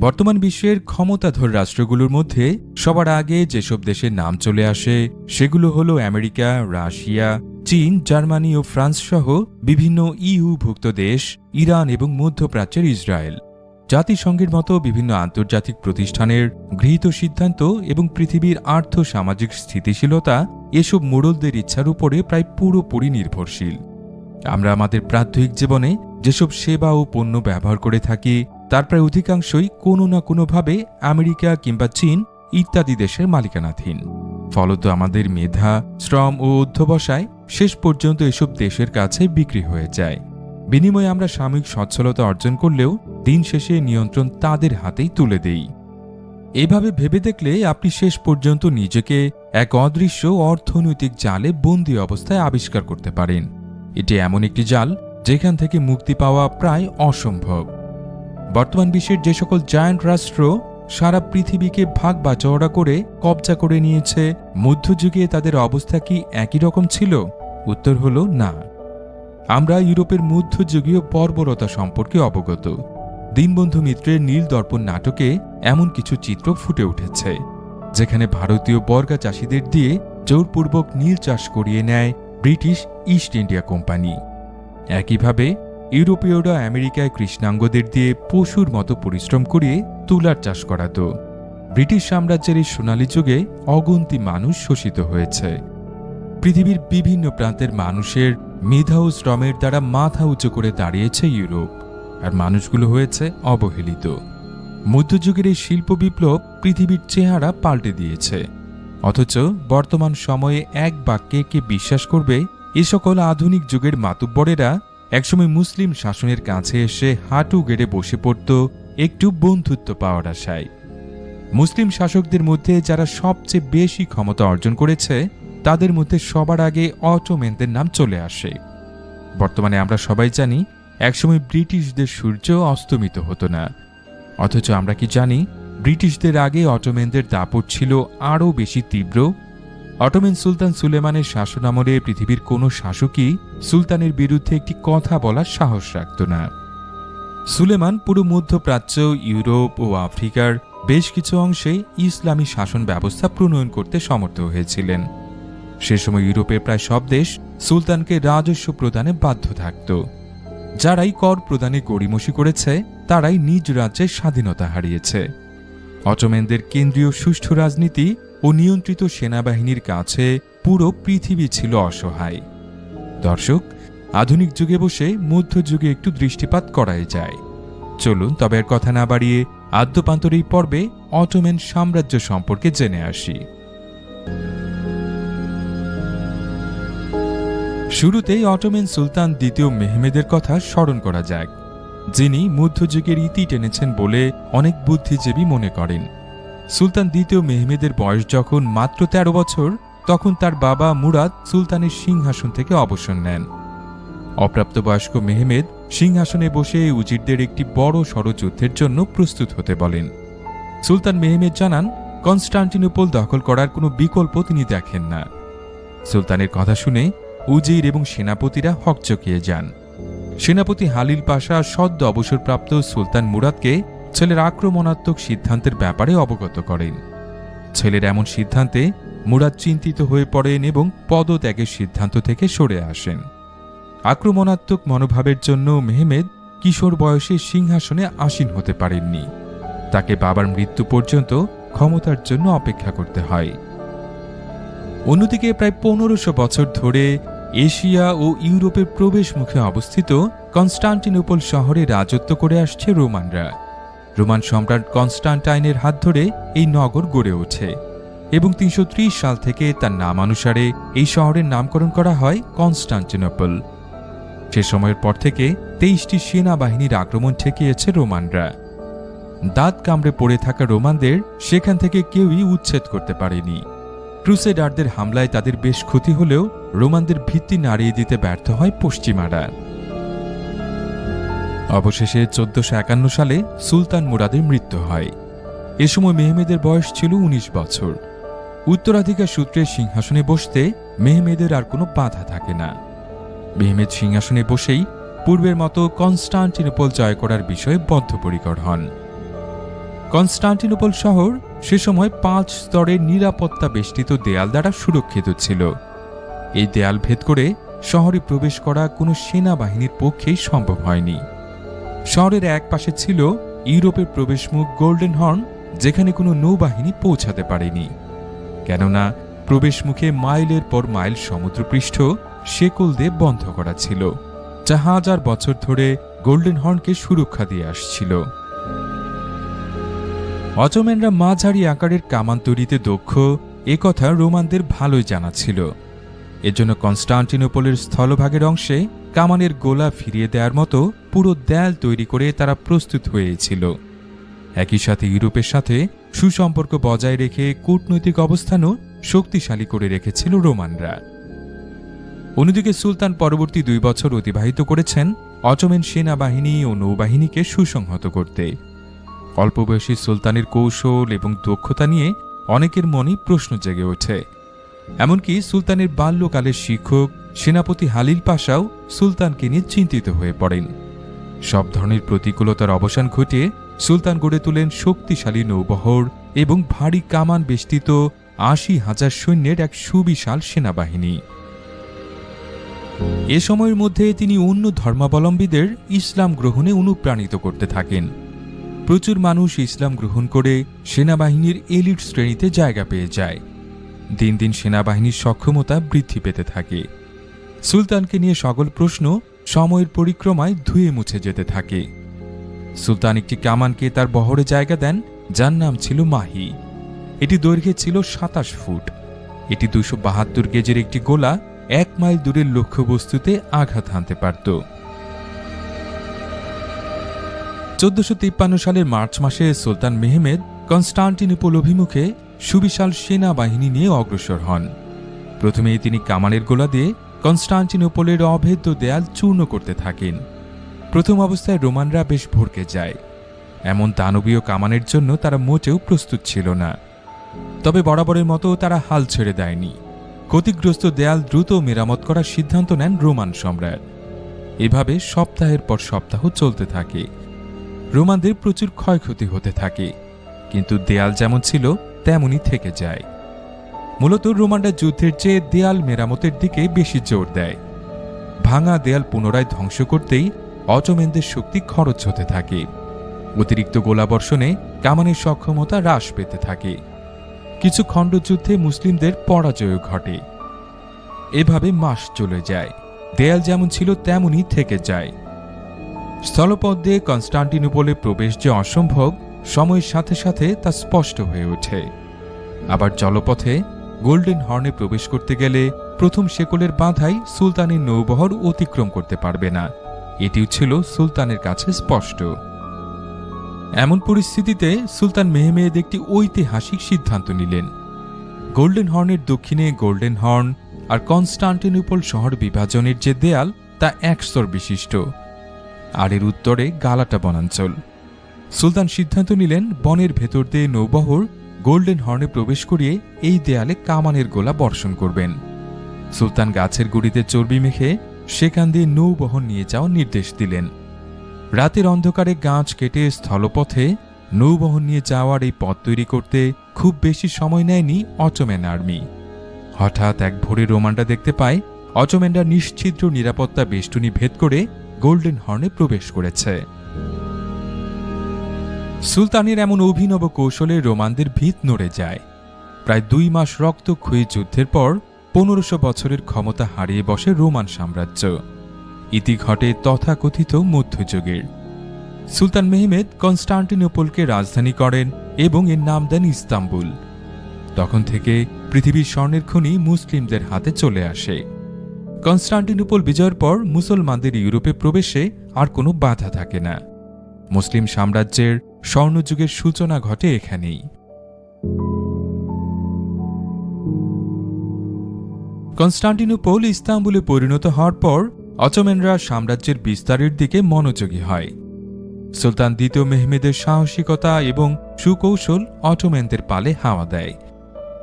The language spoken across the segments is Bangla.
বর্তমান বিশ্বের ক্ষমতাধর রাষ্ট্রগুলোর মধ্যে সবার আগে যেসব দেশের নাম চলে আসে, সেগুলো হলো আমেরিকা, রাশিয়া, চীন, জার্মানি ও ফ্রান্স সহ বিভিন্ন ইউভুক্ত দেশ, ইরান এবং মধ্যপ্রাচ্যের ইসরায়েল। জাতিসংঘের মতো বিভিন্ন আন্তর্জাতিক প্রতিষ্ঠানের গৃহীত সিদ্ধান্ত এবং পৃথিবীর আর্থ সামাজিক স্থিতিশীলতা এসব মোড়লদের ইচ্ছার উপরে প্রায় পুরোপুরি নির্ভরশীল। আমরা আমাদের প্রাত্যহিক জীবনে যেসব সেবা ও পণ্য ব্যবহার করে থাকি তার প্রায় অধিকাংশই কোনো না কোনোভাবে আমেরিকা কিংবা চীন ইত্যাদি দেশের মালিকানাধীন। ফলত আমাদের মেধা, শ্রম ও অধ্যবসায় শেষ পর্যন্ত এসব দেশের কাছে বিক্রি হয়ে যায়। বিনিময়ে আমরা সাময়িক সচ্ছলতা অর্জন করলেও দিন শেষে নিয়ন্ত্রণ তাদের হাতেই তুলে দেই। এভাবে ভেবে দেখলে আপনি শেষ পর্যন্ত নিজেকে এক অদৃশ্য অর্থনৈতিক জালে বন্দি অবস্থায় আবিষ্কার করতে পারেন। এটি এমন একটি জাল যেখান থেকে মুক্তি পাওয়া প্রায় অসম্ভব। বর্তমান বিশ্বের যে সকল জায়ান্ট রাষ্ট্র সারা পৃথিবীকে ভাগ বাচওয়ারা করে কবজা করে নিয়েছে, মধ্যযুগে তাদের অবস্থা কি একই রকম ছিল? উত্তর হল না। আমরা ইউরোপের মধ্যযুগীয় বর্বরতা সম্পর্কে অবগত। দীনবন্ধু মিত্রের নীল দর্পণ নাটকে এমন কিছু চিত্র ফুটে উঠেছে, যেখানে ভারতীয় বর্গা চাষিদের দিয়ে জোরপূর্বক নীল চাষ করিয়ে নেয় ব্রিটিশ ইস্ট ইন্ডিয়া কোম্পানি। একইভাবে ইউরোপীয়রা আমেরিকায় কৃষ্ণাঙ্গদের দিয়ে পশুর মতো পরিশ্রম করিয়ে তুলার চাষ করাতো। ব্রিটিশ সাম্রাজ্যের এই সোনালী যুগে অগন্তি মানুষ শোষিত হয়েছে। পৃথিবীর বিভিন্ন প্রান্তের মানুষের মেধা ও শ্রমের দ্বারা মাথা উঁচু করে দাঁড়িয়েছে ইউরোপ, আর মানুষগুলো হয়েছে অবহেলিত। মধ্যযুগের এই শিল্প বিপ্লব পৃথিবীর চেহারা পাল্টে দিয়েছে। অথচ বর্তমান সময়ে এক বাক্যে কে বিশ্বাস করবে, এ সকল আধুনিক যুগের মাতুব্বরেরা একসময় মুসলিম শাসনের কাছে এসে হাঁটু গেড়ে বসে পড়ত একটু বন্ধুত্ব পাওয়ার আশায়। মুসলিম শাসকদের মধ্যে যারা সবচেয়ে বেশি ক্ষমতা অর্জন করেছে, তাদের মধ্যে সবার আগে অটোমেনদের নাম চলে আসে। বর্তমানে আমরা সবাই জানি, একসময় ব্রিটিশদের সূর্য অস্তমিত হতো না। অথচ আমরা কি জানি, ব্রিটিশদের আগে অটোমেনদের দাপট ছিল আরও বেশি তীব্র অটোমেন সুলতান সুলেমানের শাসনামলে পৃথিবীর কোনো শাসকই সুলতানের বিরুদ্ধে একটি কথা বলার সাহস রাখত না। সুলেমান পুরো মধ্যপ্রাচ্য, ইউরোপ ও আফ্রিকার বেশ কিছু অংশে ইসলামী শাসন ব্যবস্থা প্রণয়ন করতে সমর্থ হয়েছিলেন। সে সময় ইউরোপের প্রায় সব দেশ সুলতানকে রাজস্ব প্রদানে বাধ্য থাকত। যারাই কর প্রদানে গড়িমসি করেছে, তারাই নিজ রাজ্যের স্বাধীনতা হারিয়েছে। অটোমেনদের কেন্দ্রীয় সুষ্ঠু রাজনীতি ও নিয়ন্ত্রিত সেনাবাহিনীর কাছে পুরো পৃথিবী ছিল অসহায়। দর্শক, আধুনিক যুগে বসে মধ্যযুগে একটু দৃষ্টিপাত করাই যায়। চলুন তবে আর কথা না বাড়িয়ে আদ্যপান্তর এই পর্বে অটোমেন সাম্রাজ্য সম্পর্কে জেনে আসি। শুরুতেই অটোমেন সুলতান দ্বিতীয় মেহমেদের কথা স্মরণ করা যাক, যিনি মধ্যযুগের ইতি টেনেছেন বলে অনেক বুদ্ধিজীবী মনে করেন। সুলতান দ্বিতীয় মেহমেদের বয়স যখন মাত্র ১৩ বছর, তখন তার বাবা মুরাদ সুলতানের সিংহাসন থেকে অবসর নেন। অপ্রাপ্তবয়স্ক মেহমেদ সিংহাসনে বসে উজিরদের একটি বড় যুদ্ধের জন্য প্রস্তুত হতে বলেন। সুলতান মেহমেদ জানান, কনস্টান্টিনোপল দখল করার কোনো বিকল্প তিনি দেখেন না। সুলতানের কথা শুনে উজির এবং সেনাপতিরা হকচকিয়ে যান। সেনাপতি হালিল পাশা সদ্য অবসরপ্রাপ্ত সুলতান মুরাদকে ছেলের আক্রমণাত্মক সিদ্ধান্তের ব্যাপারে অবগত করেন। ছেলের এমন সিদ্ধান্তে মুরাদ চিন্তিত হয়ে পড়েন এবং পদত্যাগের সিদ্ধান্ত থেকে সরে আসেন। আক্রমণাত্মক মনোভাবের জন্য মেহমেদ কিশোর বয়সে সিংহাসনে আসীন হতে পারেননি। তাকে বাবার মৃত্যু পর্যন্ত ক্ষমতার জন্য অপেক্ষা করতে হয়। অন্যদিকে প্রায় পনেরোশো বছর ধরে এশিয়া ও ইউরোপের প্রবেশ মুখে অবস্থিত কনস্টান্টিনোপল শহরে রাজত্ব করে আসছে রোমানরা। রোমান সম্রাট কনস্টান্টাইনের হাত ধরে এই নগর গড়ে ওঠে এবং তিনশো ত্রিশ সাল থেকে তার নামানুসারে এই শহরের নামকরণ করা হয় কনস্টান্টিনোপল। সে সময়ের পর থেকে তেইশটি সেনাবাহিনীর আক্রমণ ঠেকিয়েছে রোমানরা। দাঁত কামড়ে পড়ে থাকা রোমানদের সেখান থেকে কেউই উচ্ছেদ করতে পারেনি। ক্রুসেডারদের হামলায় তাদের বেশ ক্ষতি হলেও রোমানদের ভিত্তি নাড়িয়ে দিতে ব্যর্থ হয় পশ্চিমারা। অবশেষে চোদ্দশো একান্ন সালে সুলতান মুরাদের মৃত্যু হয়। এ সময় মেহমেদের বয়স ছিল ১৯ বছর। উত্তরাধিকার সূত্রে সিংহাসনে বসতে মেহমেদের আর কোনো বাধা থাকে না। মেহমেদ সিংহাসনে বসেই পূর্বের মতো কনস্টান্টিনোপল জয় করার বিষয়ে বদ্ধপরিকর হন। কনস্টান্টিনোপল শহর সে সময় পাঁচ স্তরের নিরাপত্তা বেষ্টিত দেয়াল দ্বারা সুরক্ষিত ছিল। এই দেয়াল ভেদ করে শহরে প্রবেশ করা কোনো সেনাবাহিনীর পক্ষেই সম্ভব হয়নি। শহরের এক পাশে ছিল ইউরোপের প্রবেশমুখ গোল্ডেন হর্ন, যেখানে কোনো নৌবাহিনী পৌঁছাতে পারেনি। কেননা প্রবেশমুখে মাইলের পর মাইল সমুদ্রপৃষ্ঠ শেকল দিয়ে বন্ধ করা ছিল, যা হাজার বছর ধরে গোল্ডেন হর্নকে সুরক্ষা দিয়ে আসছিল। অটোম্যানরা মাঝারি আকারের কামান তৈরিতে দক্ষ, এ কথা রোমানদের ভালোই জানা ছিল। এজন্য কনস্টান্টিনোপলের স্থলভাগের অংশে কামানের গোলা ফিরিয়ে দেওয়ার মতো পুরো দেয়াল তৈরি করে তারা প্রস্তুত হয়েছিল। একই সাথে ইউরোপের সাথে সুসম্পর্ক বজায় রেখে কূটনৈতিক অবস্থানও শক্তিশালী করে রেখেছিল রোমানরা। অন্যদিকে সুলতান পরবর্তী দুই বছর অতিবাহিত করেছেন অটোমেন সেনাবাহিনী ও নৌবাহিনীকে সুসংহত করতে। অল্পবয়সী সুলতানের কৌশল এবং দক্ষতা নিয়ে অনেকের মনে প্রশ্ন জেগে ওঠে। এমনকি সুলতানের বাল্যকালের শিক্ষক সেনাপতি হালিল পাশাও সুলতানকে নিয়ে চিন্তিত হয়ে পড়েন। সব ধরনের প্রতিকূলতার অবসান ঘটিয়ে সুলতান গড়ে তোলেন শক্তিশালী নৌবহর এবং ভারী কামান বেষ্টিত আশি হাজার সৈন্যের এক সুবিশাল সেনাবাহিনী। এ সময়ের মধ্যে তিনি অন্য ধর্মাবলম্বীদের ইসলাম গ্রহণে অনুপ্রাণিত করতে থাকেন। প্রচুর মানুষ ইসলাম গ্রহণ করে সেনাবাহিনীর এলিট শ্রেণীতে জায়গা পেয়ে যায়। দিন দিন সেনাবাহিনীর সক্ষমতা বৃদ্ধি পেতে থাকে। সুলতানকে নিয়ে সকল প্রশ্ন সময়ের পরিক্রমায় ধুয়ে মুছে যেতে থাকে। সুলতান একটি কামানকে তার বহরে জায়গা দেন, যার নাম ছিল মাহি। এটি দৈর্ঘ্যে ছিল সাতাশ ফুট। এটি দুশো বাহাত্তর গেজের একটি গোলা এক মাইল দূরের লক্ষ্যবস্তুতে আঘাত হানতে পারত। চোদ্দশো তিপ্পান্ন সালের মার্চ মাসে সুলতান মেহমেদ কনস্টান্টিনোপল অভিমুখে সুবিশাল সেনাবাহিনী নিয়ে অগ্রসর হন। প্রথমেই তিনি কামানের গোলা দিয়ে কনস্টান্টিনোপলের অভেদ্য দেয়াল চূর্ণ করতে থাকেন। প্রথম অবস্থায় রোমানরা বেশ ভরকে যায়। এমন দানবীয় কামানের জন্য তারা মোটেও প্রস্তুত ছিল না। তবে বরাবরের মতো তারা হাল ছেড়ে দেয়নি। ক্ষতিগ্রস্ত দেয়াল দ্রুত মেরামত করার সিদ্ধান্ত নেন রোমান সম্রাট। এভাবে সপ্তাহের পর সপ্তাহ চলতে থাকে। রোমানদের প্রচুর ক্ষয়ক্ষতি হতে থাকে। কিন্তু দেয়াল যেমন ছিল, তেমনই থেকে যায়। মূলত রোমানরা যুদ্ধের চেয়ে দেয়াল মেরামতের দিকে বেশি জোর দেয়। ভাঙা দেয়াল পুনরায় ধ্বংস করতেই অটোমেনদের শক্তি খরচ হতে থাকে। অতিরিক্ত গোলাবর্ষণে কামানের সক্ষমতা হ্রাস পেতে থাকে। কিছু খণ্ডযুদ্ধে মুসলিমদের পরাজয় ঘটে। এভাবে মাস চলে যায়। দেয়াল যেমন ছিল, তেমনই থেকে যায়। স্থলপথ দিয়ে কনস্টান্টিনোপলে প্রবেশ যে অসম্ভব, সময়ের সাথে সাথে তা স্পষ্ট হয়ে ওঠে। আবার জলপথে গোল্ডেন হর্নে প্রবেশ করতে গেলে প্রথম শেকলের বাধাই সুলতানের নৌবহর অতিক্রম করতে পারবে না। এটিও ছিল সুলতানের কাছে স্পষ্ট। এমন পরিস্থিতিতে সুলতান মেহমেদ একটি ঐতিহাসিক সিদ্ধান্ত নিলেন। গোল্ডেন হর্নের দক্ষিণে গোল্ডেন হর্ন আর কনস্টান্টিনোপল শহর বিভাজনের যে দেয়াল, তা একস্তর বিশিষ্ট। আর এর উত্তরে গালাটা বনাঞ্চল। সুলতান সিদ্ধান্ত নিলেন, বনের ভেতর দিয়ে নৌবহর গোল্ডেন হর্নে প্রবেশ করিয়ে এই দেয়ালে কামানের গোলা বর্ষণ করবেন। সুলতান গাছের গুড়িতে চর্বি মেখে সেখান দিয়ে নৌবহন নিয়ে যাওয়ার নির্দেশ দিলেন। রাতের অন্ধকারে গাছ কেটে স্থলপথে নৌবহন নিয়ে যাওয়ার এই পথ তৈরি করতে খুব বেশি সময় নেয়নি অটোম্যান আর্মি। হঠাৎ এক ভোরে রোমানরা দেখতে পায়, অটোম্যানরা নিশ্ছিদ্র নিরাপত্তা বেষ্টনী ভেদ করে গোল্ডেন হর্নে প্রবেশ করেছে। সুলতানের এমন অভিনব কৌশলে রোমানদের ভিত নড়ে যায়। প্রায় দুই মাস রক্তক্ষয়ী যুদ্ধের পর পনেরোশো বছরের ক্ষমতা হারিয়ে বসে রোমান সাম্রাজ্য। ইতি ঘটে তথাকথিত মধ্যযুগের। সুলতান মেহমেদ কনস্টান্টিনোপলকে রাজধানী করেন এবং এর নাম দেন ইস্তাম্বুল। তখন থেকে পৃথিবীর স্বর্ণের খনি মুসলিমদের হাতে চলে আসে। কনস্টান্টিনোপল বিজয়ের পর মুসলমানদের ইউরোপে প্রবেশে আর কোনো বাধা থাকে না। মুসলিম সাম্রাজ্যের স্বর্ণযুগের সূচনা ঘটে এখানেই। কনস্টান্টিনোপল ইস্তাম্বুলে পরিণত হওয়ার পর, অটোমেনরা সাম্রাজ্যের বিস্তারের দিকে মনোযোগী হয়। সুলতান দ্বিতীয় মেহমেদের সাহসিকতা এবং সুকৌশল অটোমেনদের পালে হাওয়া দেয়।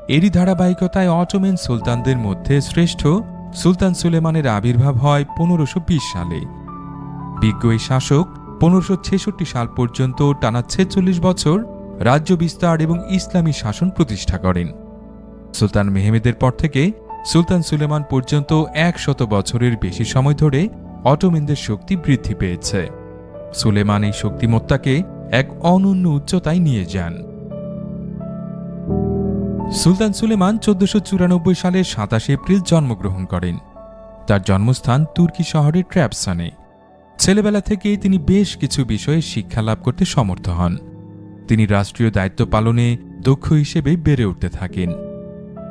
এরই ধারাবাহিকতায় অটোমেন সুলতানদের মধ্যে শ্রেষ্ঠ সুলতান সুলেমানের আবির্ভাব হয় পনেরোশো সালে। বিজ্ঞ শাসক পনেরোশো সাল পর্যন্ত টানা ছেচল্লিশ বছর রাজ্য বিস্তার এবং ইসলামী শাসন প্রতিষ্ঠা করেন। সুলতান মেহমেদের পর থেকে সুলতান সুলেমান পর্যন্ত একশত বছরের বেশি সময় ধরে অটোমেনদের শক্তি বৃদ্ধি পেয়েছে। সুলেমান এই শক্তিমত্তাকে এক অনন্য উচ্চতায় নিয়ে যান। সুলতান সুলেমান চোদ্দশো চুরানব্বই সালে সাতাশে এপ্রিল জন্মগ্রহণ করেন। তার জন্মস্থান তুর্কি শহরের ট্র্যাপসানে। ছেলেবেলা থেকেই তিনি বেশ কিছু বিষয়ে শিক্ষা লাভ করতে সমর্থ হন। তিনি রাষ্ট্রীয় দায়িত্ব পালনে দক্ষ হিসেবে বেড়ে উঠতে থাকেন।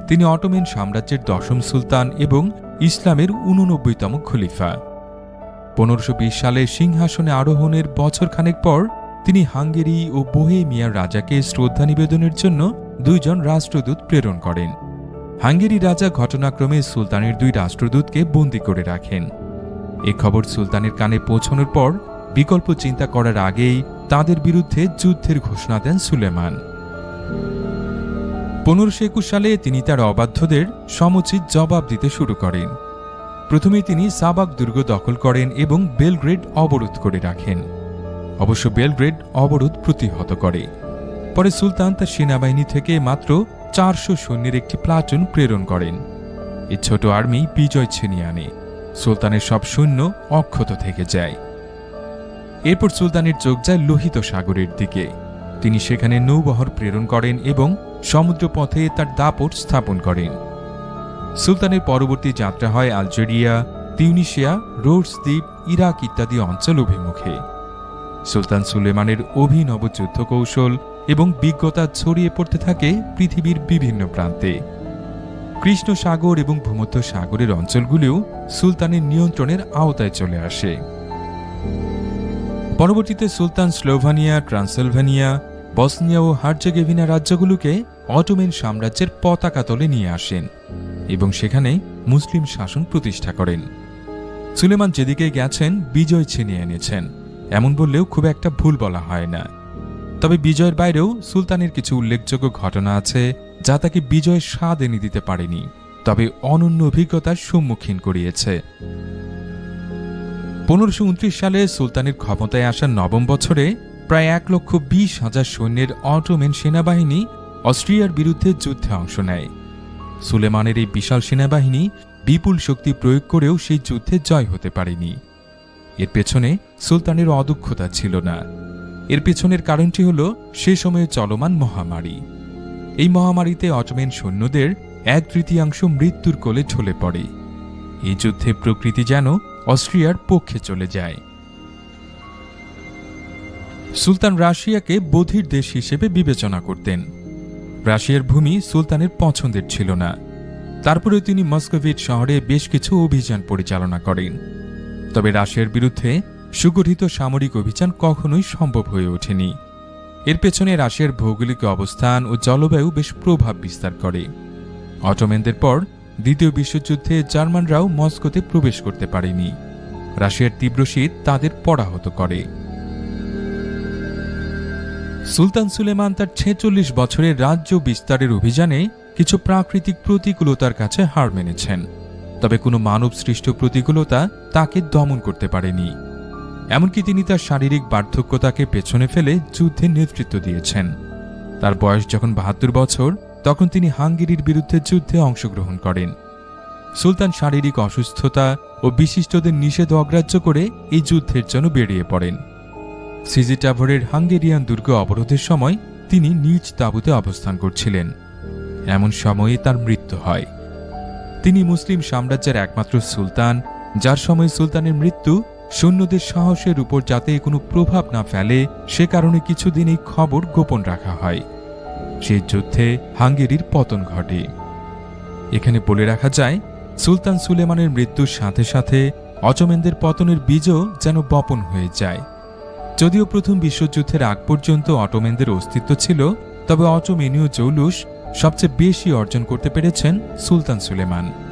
তিনি অটোমেন সাম্রাজ্যের দশম সুলতান এবং ইসলামের উননব্বইতম খলিফা। পনেরোশো সালে সিংহাসনে আরোহণের বছরখানেক পর তিনি হাঙ্গেরি ও বোহেমিয়ার রাজাকে শ্রদ্ধা নিবেদনের জন্য দুইজন রাষ্ট্রদূত প্রেরণ করেন। হাঙ্গেরি রাজা ঘটনাক্রমে সুলতানের দুই রাষ্ট্রদূতকে বন্দী করে রাখেন। এ খবর সুলতানের কানে পৌঁছানোর পর বিকল্প চিন্তা করার আগেই তাদের বিরুদ্ধে যুদ্ধের ঘোষণা দেন সুলেমান। পনেরোশো একুশ সালে তিনি তার অবাধ্যদের সমুচিত জবাব দিতে শুরু করেন। প্রথমে তিনি সাবাক দুর্গ দখল করেন এবং বেলগ্রেড অবরোধ করে রাখেন। অবশ্য বেলগ্রেড অবরোধ প্রতিহত করে। পরে সুলতান তার সেনাবাহিনী থেকে মাত্র চারশো সৈন্যের একটি প্লাটুন প্রেরণ করেন। এই ছোট আর্মি বিজয় ছিনিয়ে আনে। সুলতানের সব সৈন্য অক্ষত থেকে যায়। এরপর সুলতানের চোখ যায় লোহিত সাগরের দিকে। তিনি সেখানে নৌবহর প্রেরণ করেন এবং সমুদ্রপথে তার দাপট স্থাপন করেন। সুলতানের পরবর্তী যাত্রা হয় আলজেরিয়া, তিউনিশিয়া রোডস দ্বীপ, ইরাক ইত্যাদি অঞ্চল অভিমুখে। সুলতান সুলেমানের অভিনব যুদ্ধ কৌশল এবং বিজ্ঞতা ছড়িয়ে পড়তে থাকে পৃথিবীর বিভিন্ন প্রান্তে। কৃষ্ণ সাগর এবং ভূমধ্য সাগরের অঞ্চলগুলিও সুলতানের নিয়ন্ত্রণের আওতায় চলে আসে। পরবর্তীতে সুলতান স্লোভানিয়া, ট্রান্সেলভানিয়া, বসনিয়া ও হার্জেগেভিনা রাজ্যগুলোকে অটোমেন সাম্রাজ্যের পতাকা তলে নিয়ে আসেন এবং সেখানে মুসলিম শাসন প্রতিষ্ঠা করেন। সুলেমান যেদিকে গেছেন, বিজয় ছিনিয়ে এনেছেন। এমন বললেও খুব একটা ভুল বলা হয় না। তবে বিজয়ের বাইরেও সুলতানের কিছু উল্লেখযোগ্য ঘটনা আছে যা তাকে বিজয়ের স্বাদ এনে দিতে পারেনি, তবে অনন্য অভিজ্ঞতার সম্মুখীন করিয়েছে। পনেরোশো সালে সুলতানের ক্ষমতায় আসার নবম বছরে প্রায় এক লক্ষ বিশ হাজার সৈন্যের অটোমেন সেনাবাহিনী অস্ট্রিয়ার বিরুদ্ধে যুদ্ধে অংশ নেয়। সুলেমানের এই বিশাল সেনাবাহিনী বিপুল শক্তি প্রয়োগ করেও সেই যুদ্ধে জয় হতে পারেনি। এর পেছনে সুলতানের অদক্ষতা ছিল না। এর পেছনের কারণটি হল সে সময়ে চলমান মহামারী। এই মহামারীতে অটোমেন সৈন্যদের এক তৃতীয়াংশ মৃত্যুর কোলে ঢলে পড়ে। এই যুদ্ধে প্রকৃতি যেন অস্ট্রিয়ার পক্ষে চলে যায়। সুলতান রাশিয়াকে বধির দেশ হিসেবে বিবেচনা করতেন। রাশিয়ার ভূমি সুলতানের পছন্দের ছিল না। তারপরে তিনি মস্কোভিট শহরে বেশ কিছু অভিযান পরিচালনা করেন। তবে রাশিয়ার বিরুদ্ধে সুগঠিত সামরিক অভিযান কখনোই সম্ভব হয়ে ওঠেনি। এর পেছনে রাশিয়ার ভৌগোলিক অবস্থান ও জলবায়ু বেশ প্রভাব বিস্তার করে। অটোমেনদের পর দ্বিতীয় বিশ্বযুদ্ধে জার্মানরাও মস্কোতে প্রবেশ করতে পারেনি। রাশিয়ার তীব্র শীত তাদের পরাহত করে। সুলতান সুলেমান তার ছেচল্লিশ বছরের রাজ্য বিস্তারের অভিযানে কিছু প্রাকৃতিক প্রতিকূলতার কাছে হার মেনেছেন। তবে কোনো মানব সৃষ্ট প্রতিকূলতা তাকে দমন করতে পারেনি। এমনকি তিনি তার শারীরিক বার্ধক্যতাকে পেছনে ফেলে যুদ্ধে নেতৃত্ব দিয়েছেন। তার বয়স যখন বাহাত্তর বছর, তখন তিনি হাঙ্গেরির বিরুদ্ধে যুদ্ধে অংশগ্রহণ করেন। সুলতান শারীরিক অসুস্থতা ও বিশিষ্টদের নিষেধ অগ্রাহ্য করে এই যুদ্ধের জন্য বেরিয়ে পড়েন। সিজিটাভরের হাঙ্গেরিয়ান দুর্গ অবরোধের সময় তিনি নিজ তাঁবুতে অবস্থান করছিলেন। এমন সময়ে তার মৃত্যু হয়। তিনি মুসলিম সাম্রাজ্যের একমাত্র সুলতান, যার সময় সুলতানের মৃত্যু সৈন্যদের সাহসের উপর যাতে কোনো প্রভাব না ফেলে, সে কারণে কিছুদিন এই খবর গোপন রাখা হয়। সেই যুদ্ধে হাঙ্গেরির পতন ঘটে। এখানে বলে রাখা যায়, সুলতান সুলেমানের মৃত্যুর সাথে সাথে অচমেনদের পতনের বীজও যেন বপন হয়ে যায়। যদিও প্রথম বিশ্বযুদ্ধের আগ পর্যন্ত অটোমেনদের অস্তিত্ব ছিল, তবে অটোমেনীয় জৌলুস সবচেয়ে বেশি অর্জন করতে পেরেছেন সুলতান সুলেমান।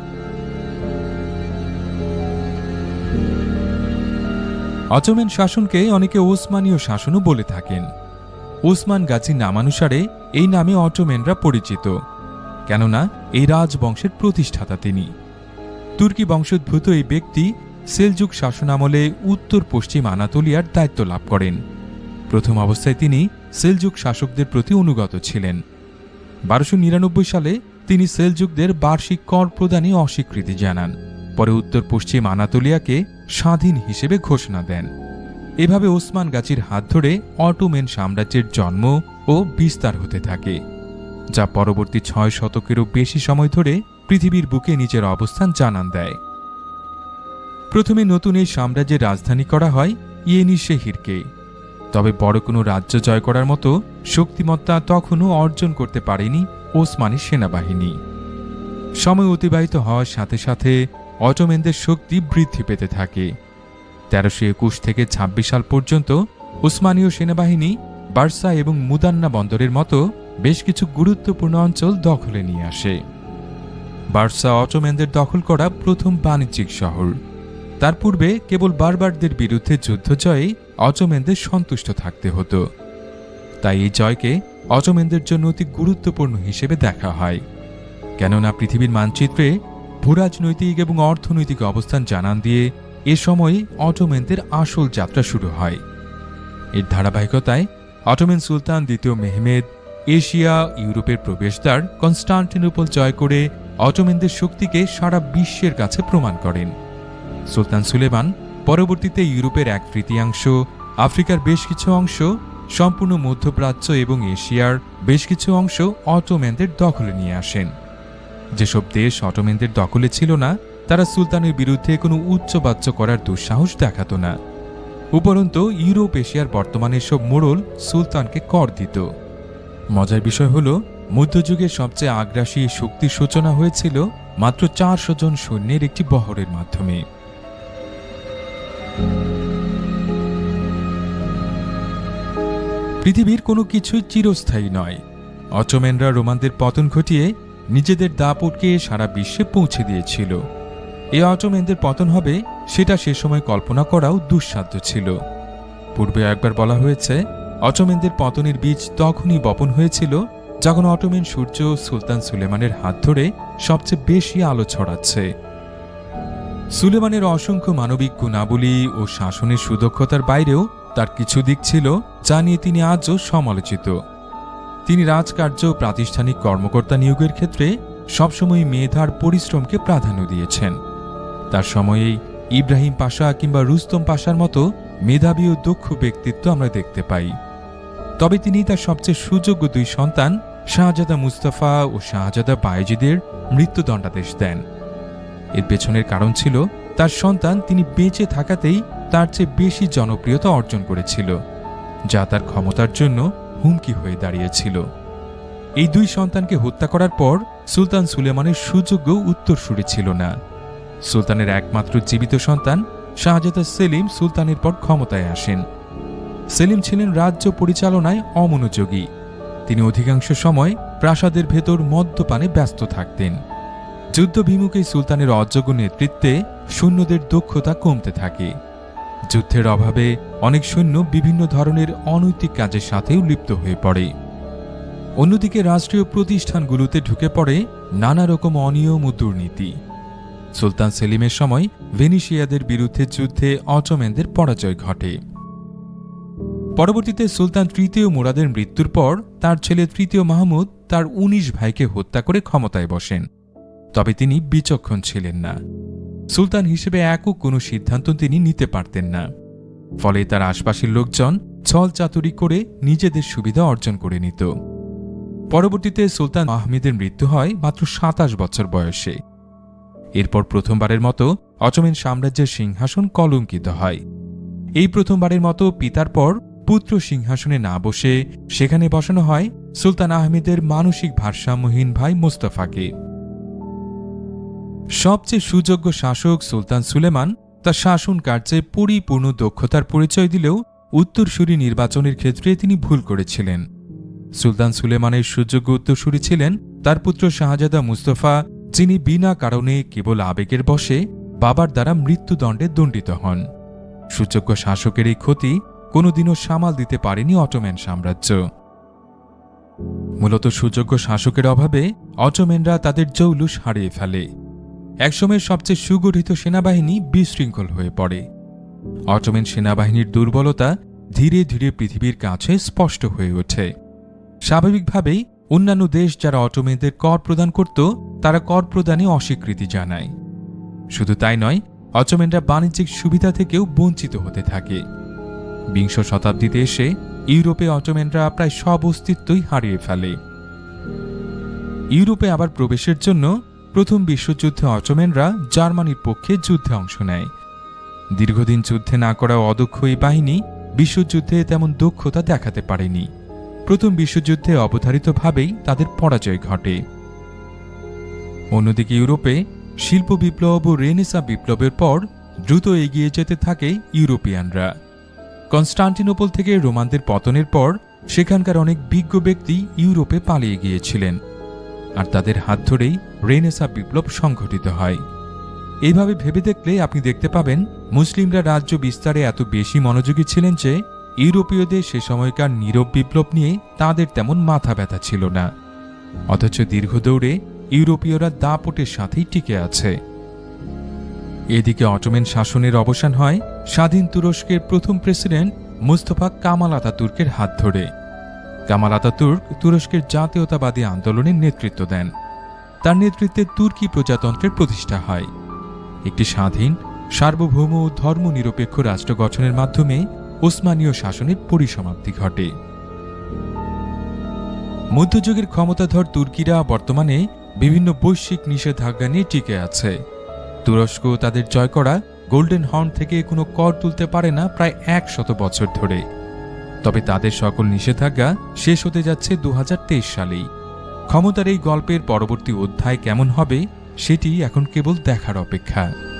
অটোমেন শাসনকে অনেকে ওসমানীয় শাসনও বলে থাকেন। ওসমান গাজী নামানুসারে এই নামে অটোমেনরা পরিচিত, কেননা এই রাজবংশের প্রতিষ্ঠাতা তিনি। তুর্কি বংশোদ্ভূত এই ব্যক্তি সেলজুক শাসনামলে উত্তর পশ্চিম আনাতোলিয়ার দায়িত্ব লাভ করেন। প্রথম অবস্থায় তিনি সেলজুক শাসকদের প্রতি অনুগত ছিলেন। বারোশো নিরানব্বই সালে তিনি সেলজুকদের বার্ষিক কর প্রদানে অস্বীকৃতি জানান। পরে উত্তর পশ্চিম আনাতোলিয়াকে স্বাধীন হিসেবে ঘোষণা দেন। এভাবে ওসমান গাছির হাত ধরে অটোমেন সাম্রাজ্যের জন্ম ও বিস্তার হতে থাকে, যা পরবর্তী ছয় শতকেরও বেশি সময় ধরে পৃথিবীর বুকে নিজের অবস্থান জানান দেয়। প্রথমে নতুন এই সাম্রাজ্যের রাজধানী করা হয় ইয়েনি শেহিরকে, তবে বড় কোনো রাজ্য জয় করার মতো শক্তিমত্তা তখনও অর্জন করতে পারেনি ওসমানী সেনাবাহিনী। সময় অতিবাহিত হওয়ার সাথে সাথে অটোমেনদের শক্তি বৃদ্ধি পেতে থাকে। তেরোশো একুশ থেকে ২৬ সাল পর্যন্ত উসমানীয় সেনাবাহিনী, বার্সা এবং মুদান্না বন্দরের মতো বেশ কিছু গুরুত্বপূর্ণ অঞ্চল দখলে নিয়ে আসে। বার্সা অটোমেনদের দখল করা প্রথম বাণিজ্যিক শহর। তার পূর্বে কেবল বারবারদের বিরুদ্ধে যুদ্ধ জয়ে অটোমেনদের সন্তুষ্ট থাকতে হতো। তাই এই জয়কে অটোমেনদের জন্য অতি গুরুত্বপূর্ণ হিসেবে দেখা হয়। কেননা পৃথিবীর মানচিত্রে ভূরাজনৈতিক এবং অর্থনৈতিক অবস্থান জানান দিয়ে এ সময়ে অটোমেনদের আসল যাত্রা শুরু হয়। এর ধারাবাহিকতায় অটোমেন সুলতান দ্বিতীয় মেহমেদ, এশিয়া, ইউরোপের প্রবেশদ্বার কনস্টান্টিনোপল জয় করে অটোমেনদের শক্তিকে সারা বিশ্বের কাছে প্রমাণ করেন। সুলতান সুলেমান পরবর্তীতে ইউরোপের এক তৃতীয়াংশ, আফ্রিকার বেশ কিছু অংশ, সম্পূর্ণ মধ্যপ্রাচ্য এবং এশিয়ার বেশ কিছু অংশ অটোমেনদের দখলে নিয়ে আসেন। যেসব দেশ অটোমেনদের দখলে ছিল না, তারা সুলতানের বিরুদ্ধে কোনো উচ্চবাচ্য করার দুঃসাহস দেখাত না। উপরন্ত, ইউরোপ এশিয়ার বর্তমানে সব মোড়ল সুলতানকে কর দিত। মজার বিষয় হল মধ্যযুগের সবচেয়ে আগ্রাসী শক্তির সূচনা হয়েছিল মাত্র চারশো জন সৈন্যের একটি বহরের মাধ্যমে। পৃথিবীর কোনো কিছুই চিরস্থায়ী নয়। অটোমেনরা রোমানদের পতন ঘটিয়ে নিজেদের দাপটকে সারা বিশ্বে পৌঁছে দিয়েছিল। এই অটোমেনদের পতন হবে, সেটা সে সময় কল্পনা করাও দুঃসাধ্য ছিল। পূর্বে একবার বলা হয়েছে অটোমেনদের পতনের বীজ তখনই বপন হয়েছিল যখন অটোমেন সূর্য সুলতান সুলেমানের হাত ধরে সবচেয়ে বেশি আলো ছড়াচ্ছে। সুলেমানের অসংখ্য মানবিক গুণাবলী ও শাসনের সুদক্ষতার বাইরেও তার কিছু দিক ছিল যা নিয়ে তিনি আজও সমালোচিত। তিনি রাজকার্য ও প্রাতিষ্ঠানিক কর্মকর্তা নিয়োগের ক্ষেত্রে সবসময় মেধার পরিশ্রমকে প্রাধান্য দিয়েছেন। তার সময়েই ইব্রাহিম পাশা কিংবা রুস্তম পাশার মতো মেধাবী ও দক্ষ ব্যক্তিত্ব আমরা দেখতে পাই। তবে তিনি তার সবচেয়ে সুযোগ্য দুই সন্তান শাহজাদা মুস্তাফা ও শাহজাদা বায়েজিদের মৃত্যুদণ্ডাদেশ দেন। এর পেছনের কারণ ছিল, তার সন্তান তিনি বেঁচে থাকাতেই তার চেয়ে বেশি জনপ্রিয়তা অর্জন করেছিল, যা তার ক্ষমতার জন্য হুমকি হয়ে দাঁড়িয়েছিল। এই দুই সন্তানকে হত্যা করার পর সুলতান সুলেমানের সুযোগ্য উত্তরসূরি ছিল না। সুলতানের একমাত্র জীবিত সন্তান শাহজাদা সেলিম সুলতানের পর ক্ষমতায় আসেন। সেলিম ছিলেন রাজ্য পরিচালনায় অমনোযোগী। তিনি অধিকাংশ সময় প্রাসাদের ভেতর মদ্যপানে ব্যস্ত থাকতেন। যুদ্ধবিমুখী সুলতানের অযোগ্য নেতৃত্বে সৈন্যদের দক্ষতা কমতে থাকে। যুদ্ধের অভাবে অনেক সৈন্য বিভিন্ন ধরনের অনৈতিক কাজের সাথেও লিপ্ত হয়ে পড়ে। অন্যদিকে রাষ্ট্রীয় প্রতিষ্ঠানগুলোতে ঢুকে পড়ে নানা রকম অনিয়ম ও দুর্নীতি। সুলতান সেলিমের সময় ভেনিশিয়াদের বিরুদ্ধে যুদ্ধে অটোমেনদের পরাজয় ঘটে। পরবর্তীতে সুলতান তৃতীয় মুরাদের মৃত্যুর পর তার ছেলে তৃতীয় মাহমুদ তার ১৯ ভাইকে হত্যা করে ক্ষমতায় বসেন। তবে তিনি বিচক্ষণ ছিলেন না। সুলতান হিসেবে একক কোনো সিদ্ধান্ত তিনি নিতে পারতেন না। ফলে তার আশপাশের লোকজন ছল চাতুরি করে নিজেদের সুবিধা অর্জন করে নিত। পরবর্তীতে সুলতান আহমেদের মৃত্যু হয় মাত্র সাতাশ বছর বয়সে। এরপর প্রথমবারের মতো অচমেন সাম্রাজ্যের সিংহাসন কলঙ্কিত হয়। এই প্রথমবারের মতো পিতার পর পুত্র সিংহাসনে না বসে সেখানে বসানো হয় সুলতান আহমেদের মানসিক ভারসাম্যহীন ভাই মোস্তফাকে। সবচেয়ে সুযোগ্য শাসক সুলতান সুলেমান তার শাসন কার্যে পরিপূর্ণ দক্ষতার পরিচয় দিলেও উত্তরসূরি নির্বাচনের ক্ষেত্রে তিনি ভুল করেছিলেন। সুলতান সুলেমানের সুযোগ্য উত্তরসূরি ছিলেন তার পুত্র শাহজাদা মুস্তফা, যিনি বিনা কারণে কেবল আবেগের বশে বাবার দ্বারা মৃত্যুদণ্ডে দণ্ডিত হন। সুযোগ্য শাসকের এই ক্ষতি কোনোদিনও সামাল দিতে পারেনি অটোম্যান সাম্রাজ্য। মূলত সুযোগ্য শাসকের অভাবে অটোমেনরা তাদের জৌলুস হারিয়ে ফেলে। একসময়ের সবচেয়ে সুগঠিত সেনাবাহিনী বিশৃঙ্খল হয়ে পড়ে। অটোমেন সেনাবাহিনীর দুর্বলতা ধীরে ধীরে পৃথিবীর কাছে স্পষ্ট হয়ে ওঠে। স্বাভাবিকভাবেই অন্যান্য দেশ যারা অটোমেনদের কর প্রদান করত, তারা কর প্রদানে অস্বীকৃতি জানায়। শুধু তাই নয়, অটোমেনরা বাণিজ্যিক সুবিধা থেকেও বঞ্চিত হতে থাকে। বিংশ শতাব্দীতে এসে ইউরোপে অটোমেনরা প্রায় সব অস্তিত্বই হারিয়ে ফেলে। ইউরোপে আবার প্রবেশের জন্য প্রথম বিশ্বযুদ্ধে অটোমেনরা জার্মানির পক্ষে যুদ্ধে অংশ নেয়। দীর্ঘদিন যুদ্ধে না করা অদক্ষ এই বাহিনী বিশ্বযুদ্ধে তেমন দক্ষতা দেখাতে পারেনি। প্রথম বিশ্বযুদ্ধে অবধারিতভাবেই তাদের পরাজয় ঘটে। অন্যদিকে ইউরোপে শিল্প বিপ্লব ও রেনেসা বিপ্লবের পর দ্রুত এগিয়ে যেতে থাকে ইউরোপিয়ানরা। কনস্টান্টিনোপল থেকে রোমানদের পতনের পর সেখানকার অনেক বিজ্ঞ ব্যক্তি ইউরোপে পালিয়ে গিয়েছিলেন। আর তাদের হাত ধরেই রেনেসা বিপ্লব সংঘটিত হয়। এইভাবে ভেবে দেখলে আপনি দেখতে পাবেন, মুসলিমরা রাজ্য বিস্তারে এত বেশি মনোযোগী ছিলেন যে ইউরোপীয়দের সে সময়কার নীরব বিপ্লব নিয়ে তাদের তেমন মাথা ব্যথা ছিল না। অথচ দীর্ঘ দৌড়ে ইউরোপীয়রা দাপটের সাথেই টিকে আছে। এদিকে অটোমেন শাসনের অবসান হয় স্বাধীন তুরস্কের প্রথম প্রেসিডেন্ট মুস্তফা কামাল আতাতুর্কের হাত ধরে। কামাল আতাতুর্ক তুরস্কের জাতীয়তাবাদী আন্দোলনের নেতৃত্ব দেন। তার নেতৃত্বে তুর্কি প্রজাতন্ত্রের প্রতিষ্ঠা হয়। একটি স্বাধীন, সার্বভৌম ও ধর্মনিরপেক্ষ রাষ্ট্র গঠনের মাধ্যমে ওসমানীয় শাসনের পরিসমাপ্তি ঘটে। মধ্যযুগের ক্ষমতাধর তুর্কিরা বর্তমানে বিভিন্ন বৈশ্বিক নিষেধাজ্ঞা নিয়ে টিকে আছে। তুরস্ক তাদের জয় করা গোল্ডেন হর্ন থেকে কোনো কর তুলতে পারে না প্রায় এক শত বছর ধরে। তবে তাদের সকল নিষেধাজ্ঞা শেষ হতে যাচ্ছে দু হাজার তেইশ সালেই। ক্ষমতার এই গল্পের পরবর্তী অধ্যায় কেমন হবে, সেটি এখন কেবল দেখার অপেক্ষা।